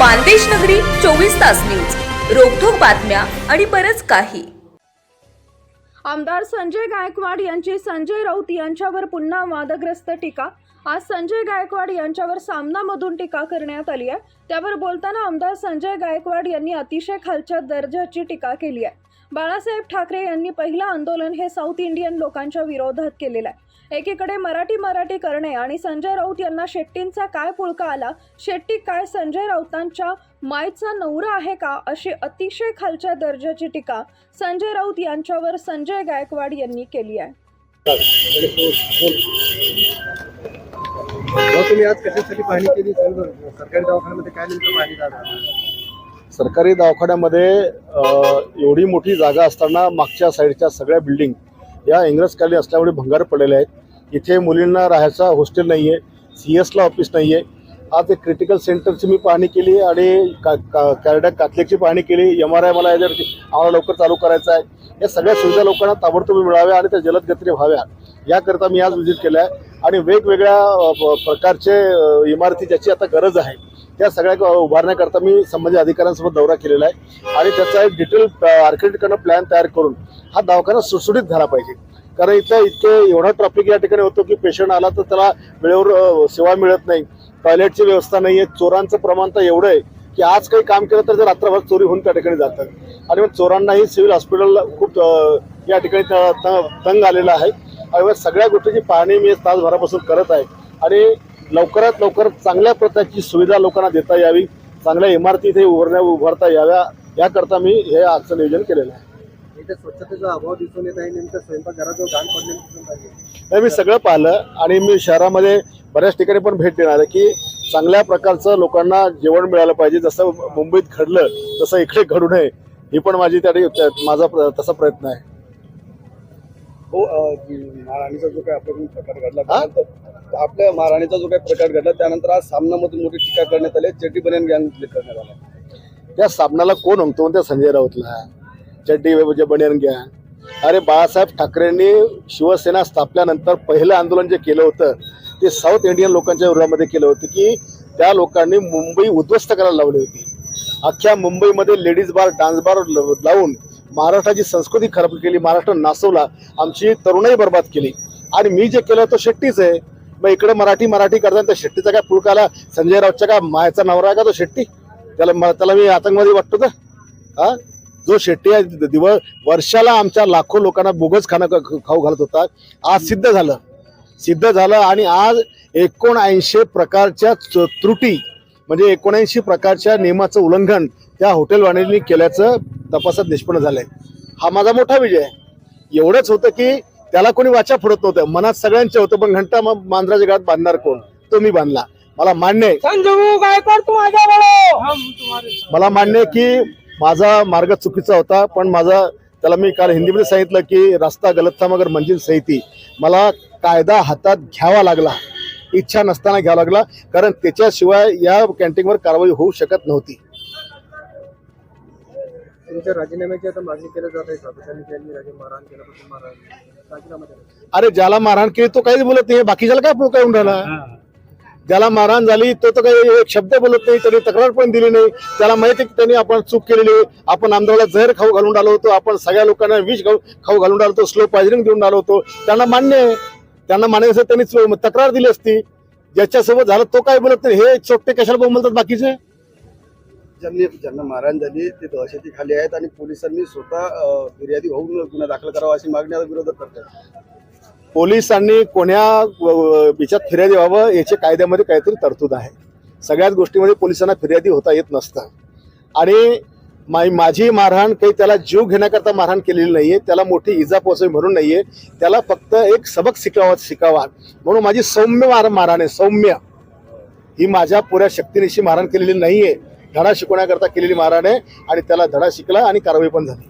मानदेश नगरी चोवीस तास न्यूज. रोखोक बातम्या आणि बरच काही. आमदार संजय गायकवाड यांची संजय राऊत यांच्यावर पुन्हा वादग्रस्त टीका. आज संजय गायकवाड यांच्यावर सामनामधून टीका करण्यात आली आहे. त्यावर बोलताना आमदार संजय गायकवाड यांनी अतिशय खालच्या दर्जाची टीका केली आहे. बाळासाहेब ठाकरे यांनी पहिलं आंदोलन हे साऊथ इंडियन लोकांच्या विरोधात केलेलं आहे. एकीकडे मराठी मराठी करणे आणि संजय राऊत यांना शेट्टींचा काय पुळका आला? शेट्टी काय संजय राऊतांच्या मायचा नवरा आहे का? अशी अतिशय खालच्या दर्जाची टीका संजय राऊत यांच्यावर संजय गायकवाड यांनी केली आहे. तुम्ही आज कशासाठी पाहणी केली? सरकारी दवाखान्यामध्ये काय नेमकं पाहणी झालं सरकारी दवाखान्यामध्ये एवढी मोठी जागा असताना मागच्या साईडच्या सगळ्या बिल्डिंग या इंग्रजकाली असल्यामुळे भंगार पडलेल्या आहेत. इथे मुलींना राहायचा हॉस्टेल नाही आहे सी एसला ऑफिस नाही आहे आज एक क्रिटिकल सेंटरची मी पाहणी केली आणि का का कॅरडॅक कातलेकची पाहणी केली. एम आर आय मला याच्यावरती आम्हाला लवकर चालू करायचं आहे. या सगळ्या सुविधा लोकांना ताबडतोब मिळाव्या आणि त्या जलद गतीने व्हाव्या. याकरता मी आज व्हिजिट केलं आहे. आणि वेगवेगळ्या प्रकारचे इमारती ज्याची आता गरज आहे त्या सगळ्या उभारण्याकरता मी संबंधित अधिकाऱ्यांसोबत दौरा केलेला आहे. आणि त्याचा एक डिटेल आर्किटेक्टकडनं प्लॅन तयार करून हा दवाखाना सुटसुटीत झाला पाहिजे. कारण इथं इतके एवढा ट्रॅफिक या ठिकाणी होतो की पेशंट आला तर त्याला वेळेवर सेवा मिळत नाही. टॉयलेटची व्यवस्था नाही आहे चोरांचं प्रमाण तर एवढं आहे की आज काही काम केलं तर ते रात्रभर चोरी होऊन त्या ठिकाणी जातात. आणि मग चोरांनाही सिव्हिल हॉस्पिटलला खूप या ठिकाणी त- त- तंग आलेला आहे. मग सगळ्या गोष्टीची पाहणी मी तासभरापासून करत आहे. आणि लवकरात लवकर चांगल्या प्रकारची सुविधा लोकांना देता यावी चांगल्या इमारती इथे उभारण्या उभारता याव्या याकरता मी हे आजचं नियोजन केलेलं आहे. स्वच्छतेचा अभाव दिसून येत आहे नेमकं स्वयंपाकघराजवळ घाण पडलेली दिसून आहे नाही मी सगळं पाहिलं आणि मी शहरामध्ये बऱ्याच ठिकाणी पण भेट देणार आहे की चांगल्या प्रकारचं लोकांना जेवण मिळालं पाहिजे. जसं मुंबईत घडलं तसं इकडे घडू नये ही पण माझी त्या माझा तसा प्रयत्न आहे. हो महाराणीचा जो काही आपल्याकडून प्रकार घडला? त्यानंतर आपल्या महाराणीचा जो काही प्रकार घडला त्यानंतर आज सामनामधून मोठी टीका करण्यात आली चेटी बनियन गँग करण्यात आला. त्या सामनाला कोण म्हणतो त्या संजय राऊतला? चड्डी म्हणजे बनियन घ्या अरे बाळासाहेब ठाकरेंनी शिवसेना स्थापल्यानंतर पहिलं आंदोलन जे केलं होतं ते साऊथ इंडियन लोकांच्या विरोधामध्ये केलं होतं की त्या लोकांनी मुंबई उद्ध्वस्त करायला लावली होती. अख्ख्या मुंबईमध्ये लेडीज बार डान्स बार लावून महाराष्ट्राची संस्कृती खराब केली महाराष्ट्र नासवला आमची तरुणाई बर्बाद केली. आणि मी जे केलं तो शेट्टीच आहे. मग इकडे मराठी मराठी करताना त्या शेट्टीचा काय पुळकाला संजय राऊतच्या काय मायाचा नवरा आहे का तो शेट्टी? त्याला म- त्याला मी आतंकवादी वाटतो का? हा? जो शेट्टी आहे दिवस वर्षाला आमच्या लाखो लोकांना बोगस खाणं खाऊ घालत होता. आज सिद्ध झालं. सिद्ध झालं आणि आज एकोणऐंशी प्रकारच्या च- त्रुटी म्हणजे एकोणऐंशी प्रकारच्या नियमाचं उल्लंघन त्या हॉटेलवाल्यांनी केल्याचं तपासात निष्पन्न झालंय. हा माझा मोठा विजय आहे. एवढंच होतं की त्याला कोणी वाचा फोडत नव्हतं. मनात सगळ्यांचे होतं पण घंटा मग मांजराच्या घरात बांधणार कोण? तो मी बांधला. मला मान्य आहे. मला मान्य आहे की माझा मार्ग चुकीचा होता पण माझा त्याला मी काल हिंदीमध्ये सांगितलं की रस्ता गलत था मगर मंजिल सही थी मला कायदा हातात घ्यावा लागला. इच्छा नसताना घ्यावा लागला कारण त्याच्याशिवाय या कॅन्टीनवर कारवाई होऊ शकत नव्हती. तुमच्या राजीनाम्याची आता मागणी केली जात आहे सातत्याने त्यांनी राजे मारहाण केल्यापासून मारहाण राजीनामा द्यावा. अरे ज्याला मारहाण केली तो काहीच बोलत नाही. बाकीच्याला काय पुळका येऊन राहिला? ज्याला मारहाण झाली तो तर काही एक शब्द बोलत नाही त्यांनी तक्रार पण दिली नाही. त्याला माहिती आहे की त्यांनी आपण चूक केलेली. आपण आमदाराला जहर खाऊ घालून आलो होतो. आपण सगळ्या लोकांना विष खाऊ खाऊ घालून आलो होतो. स्लो पॉइझनिंग देऊन आलो होतो. त्यांना मान्य आहे. त्यांना मान्य त्यांनी तक्रार दिली असती. ज्याच्यासोबत झालं तो काय बोलत नाही हे चोट्टे कशाला बोलतात बाकीचे? ज्यांनी ज्यांना मारहाण झाली ते दहशती खाली आहेत आणि पोलिसांनी स्वतः फिर्यादी होऊन गुन्हा दाखल करावा अशी मागणी आता विरोधक करतात. पोलिसांनी कोण्या याच्यात फिर्यादी व्हावं याच्या कायद्यामध्ये काहीतरी तरतूद आहे. सगळ्याच गोष्टीमध्ये पोलिसांना फिर्यादी होता येत नसतं. आणि माझी मारहाण काही त्याला जीव घेण्याकरता मारहाण केलेली नाहीये. त्याला मोठी इजा पोहोचवी म्हणून नाहीये. त्याला फक्त एक सबक शिकावा शिकावा. म्हणून माझी सौम्य मार मारहाण आहे. सौम्य. ही माझ्या पुऱ्या शक्तीनिशी मारहाण केलेली नाहीये. धडा शिकवण्याकरता केलेली मारहाण आहे आणि त्याला धडा शिकला आणि कारवाई पण झाली.